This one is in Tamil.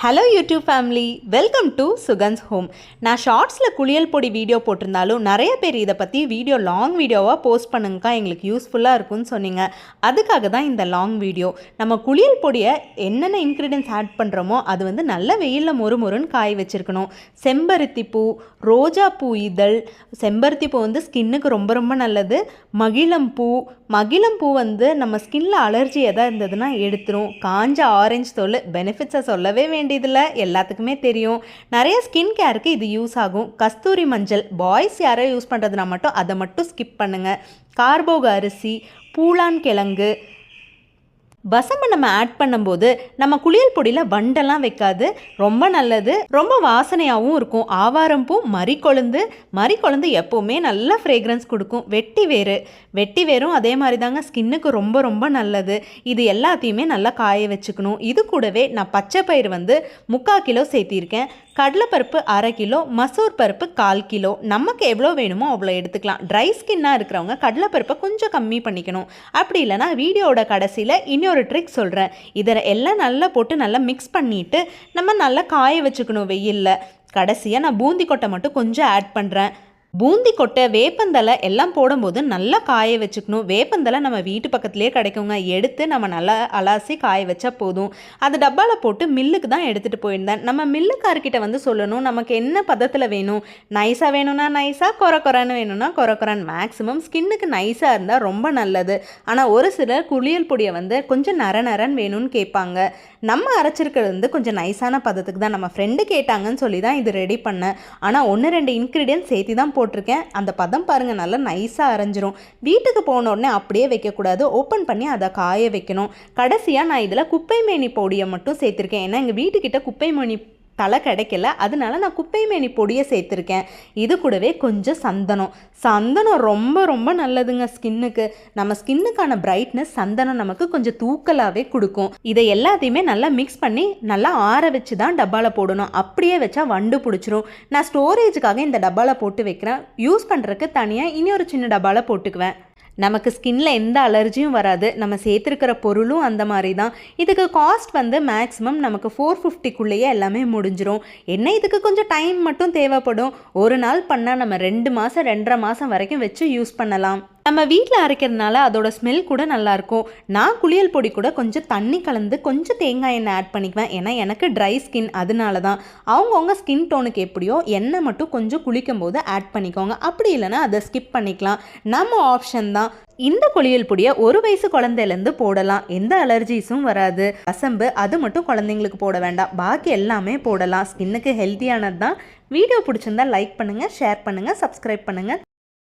Hello YouTube family welcome to Sugan's home நான் ஷார்ட்ஸில் குளியல் பொடி வீடியோ போட்டிருந்தாலும் நிறைய பேர் இதை பற்றி வீடியோ லாங் வீடியோவாக போஸ்ட் பண்ணுங்கக்கா எங்களுக்கு யூஸ்ஃபுல்லாக இருக்கும்னு சொன்னீங்க. அதுக்காக தான் இந்த லாங் வீடியோ நம்ம குளியல் பொடியை என்னென்ன இன்க்ரீடியன்ஸ் ஆட் பண்ணுறோமோ அது வந்து நல்ல வெயிலில் மொறு மொறுன்னு காய வச்சுருக்கணும். செம்பருத்தி பூ ரோஜா பூ இதழ் செம்பருத்தி பூ வந்து ஸ்கின்னுக்கு ரொம்ப ரொம்ப நல்லது. மகிழம் பூ மகிழம் பூ வந்து நம்ம ஸ்கின்னில் அலர்ஜி எதாவது இருந்ததுன்னா எடுத்துரும். காஞ்ச ஆரஞ்சு தோல் பெனிஃபிட்ஸை சொல்லவே வேண்டியதில்லை எல்லாத்துக்குமே தெரியும். நிறைய ஸ்கின் கேருக்கு இது யூஸ் ஆகும். கஸ்தூரி மஞ்சள் பாய்ஸ் யாரோ யூஸ் பண்ணுறதுனா மட்டும் அதை மட்டும் ஸ்கிப் பண்ணுங்கள் கார்போக அரிசி பூளான் கிழங்கு பசம்பை நம்ம ஆட் பண்ணும்போது நம்ம குளியல் பொடியில் வண்டெல்லாம் வைக்காது. ரொம்ப நல்லது. ரொம்ப வாசனையாகவும் இருக்கும். ஆவாரம் பூ மறிக்கொழுந்து மறிக்கொழுந்து எப்போவுமே நல்ல ஃப்ரேக்ரன்ஸ் கொடுக்கும். வெட்டி வேறு. வெட்டி வேரும் அதே மாதிரி தாங்க ஸ்கின்னுக்கு ரொம்ப ரொம்ப நல்லது. இது எல்லாத்தையுமே நல்லா காய வச்சுக்கணும். இது கூடவே நான் பச்சை பயிர் வந்து முக்கால் கிலோ சேர்த்திருக்கேன். கடலைப்பருப்பு அரை கிலோ மசூர் பருப்பு கால் கிலோ. நமக்கு எவ்வளோ வேணுமோ அவ்வளோ எடுத்துக்கலாம். ட்ரை ஸ்கின்னாக இருக்கிறவங்க கடலைப்பருப்பை கொஞ்சம் கம்மி பண்ணிக்கணும். அப்படி இல்லைனா வீடியோட கடைசியில் இன்னொரு ட்ரிக் சொல்கிறேன் இதை எல்லாம் நல்லா போட்டு நல்லா மிக்ஸ் பண்ணிவிட்டு நம்ம நல்லா காய வச்சுக்கணும் வெயிலில். கடைசியாக நான் பூந்தி கொட்டை மட்டும் கொஞ்சம் ஆட் பண்ணுறேன் பூந்தி கொட்டை வேப்பந்தலை எல்லாம் போடும்போது நல்லா காய வச்சுக்கணும். வேப்பந்தலை நம்ம வீட்டு பக்கத்துலேயே கிடைக்குங்க. எடுத்து நம்ம நல்லா அலாசி காய வச்சா போதும். அது டப்பாவில் போட்டு மில்லுக்கு தான் எடுத்துகிட்டு போயிருந்தேன். நம்ம மில்லுக்கார்கிட்ட வந்து சொல்லணும். நமக்கு என்ன பதத்தில் வேணும்? நைஸாக வேணும்னா நைஸாக கொர கொரன்னு வேணும்னா கொர கொரன். மேக்ஸிமம் ஸ்கின்னுக்கு நைஸாக இருந்தால் ரொம்ப நல்லது. ஆனால் ஒரு சிலர் குளியல் பொடியை வந்து கொஞ்சம் நர நரன் வேணும்னு கேட்பாங்க. நம்ம அரைச்சிருக்கிறது வந்து கொஞ்சம் நைஸான பதத்துக்கு தான். நம்ம ஃப்ரெண்டு கேட்டாங்கன்னு சொல்லி தான் இது ரெடி பண்ணேன். ஆனால் ஒன்று ரெண்டு இன்க்ரீடியன்ட் சேர்த்து தான் போட்டிருக்கேன். அந்த பதம் பாருங்கள் நல்லா நைஸாக அரைஞ்சிரும். வீட்டுக்கு போன உடனே அப்படியே வைக்கக்கூடாது. ஓப்பன் பண்ணி அதை காய வைக்கணும். கடைசியாக நான் இதில் குப்பை மேனி பொடியை மட்டும் சேர்த்துருக்கேன். ஏன்னா எங்கள் வீட்டுக்கிட்ட குப்பை மேனி தலை கிடைக்கல. அதனால நான் குப்பைமேனி பொடியை சேர்த்துருக்கேன். இது கூடவே கொஞ்சம் சந்தனம். சந்தனம் ரொம்ப ரொம்ப நல்லதுங்க ஸ்கின்னுக்கு. நம்ம ஸ்கின்னுக்கான பிரைட்னஸ் சந்தனம் நமக்கு கொஞ்சம் தூக்கலாகவே கொடுக்கும். இதை எல்லாத்தையுமே நல்லா மிக்ஸ் பண்ணி நல்லா ஆற வச்சு தான் டப்பாவில் போடணும். அப்படியே வச்சா வண்டு பிடிச்சிரும். நான் ஸ்டோரேஜுக்காக இந்த டப்பாவில் போட்டு வைக்கிறேன். யூஸ் பண்ணுறதுக்கு தனியாக இனி ஒரு சின்ன டப்பாவில் போட்டுக்குவேன். நமக்கு ஸ்கின்ல எந்த அலர்ஜியும் வராது. நம்ம சேர்த்துருக்கிற பொருளும் அந்த மாதிரி தான் இதுக்கு காஸ்ட் வந்து மேக்ஸிமம் நமக்கு ஃபோர் ஃபிஃப்டிக்குள்ளேயே எல்லாமே முடிஞ்சிரும். என்ன இதுக்கு கொஞ்சம் டைம் மட்டும் தேவைப்படும்? ஒரு நாள் பண்ணால் நம்ம ரெண்டு மாதம் ரெண்டரை மாதம் வரைக்கும் வச்சு யூஸ் பண்ணலாம். நம்ம வீட்டில் அரைக்கிறதுனால அதோட ஸ்மெல் கூட நல்லாயிருக்கும். நான் குளியல் பொடி கூட கொஞ்சம் தண்ணி கலந்து கொஞ்சம் தேங்காய் எண்ணெய் ஆட் பண்ணிக்குவேன். ஏன்னா எனக்கு ட்ரை ஸ்கின் அதனால தான். அவங்கவுங்க ஸ்கின் டோனுக்கு எப்படியோ எண்ணெய் மட்டும் கொஞ்சம் குளிக்கும் போது ஆட் பண்ணிக்கோங்க. அப்படி இல்லைன்னா அதை ஸ்கிப் பண்ணிக்கலாம். நம்ம ஆப்ஷன் தான். இந்த குளியல் பொடியை ஒரு வயசு குழந்தையிலேருந்து போடலாம். எந்த அலர்ஜிஸும் வராது. வசம்பு அது மட்டும் குழந்தைங்களுக்கு போட வேண்டாம். பாக்கி எல்லாமே போடலாம். ஸ்கின்னுக்கு ஹெல்த்தியானது தான் வீடியோ பிடிச்சிருந்தா லைக் பண்ணுங்கள் ஷேர் பண்ணுங்கள் சப்ஸ்கிரைப் பண்ணுங்கள்